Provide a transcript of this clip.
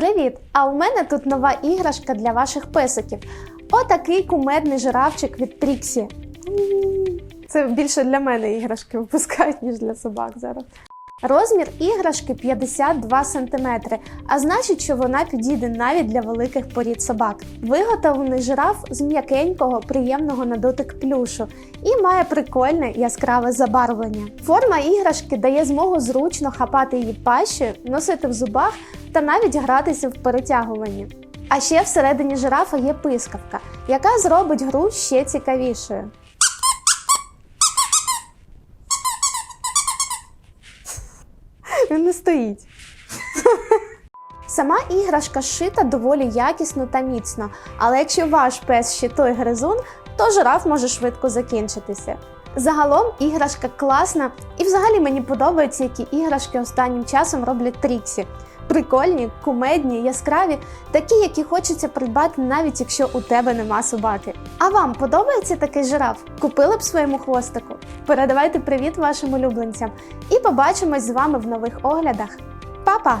Привіт! А у мене тут нова іграшка для ваших песиків. Отакий кумедний жирафчик від Тріксі. Це більше для мене іграшки випускають, ніж для собак зараз. Розмір іграшки 52 см, а значить, що вона підійде навіть для великих порід собак. Виготовлений жираф з м'якенького, приємного на дотик плюшу і має прикольне яскраве забарвлення. Форма іграшки дає змогу зручно хапати її пащею, носити в зубах та навіть гратися в перетягуванні. А ще всередині жирафа є пискавка, яка зробить гру ще цікавішою. Він не стоїть. Сама іграшка шита доволі якісно та міцно, але якщо ваш пес ще той гризун, то жираф може швидко закінчитися. Загалом іграшка класна, і взагалі мені подобається, які іграшки останнім часом роблять Тріксі. Прикольні, кумедні, яскраві, такі, які хочеться придбати, навіть якщо у тебе нема собаки. А вам подобається такий жираф? Купили б своєму хвостику? Передавайте привіт вашим улюбленцям і побачимось з вами в нових оглядах. Па-па!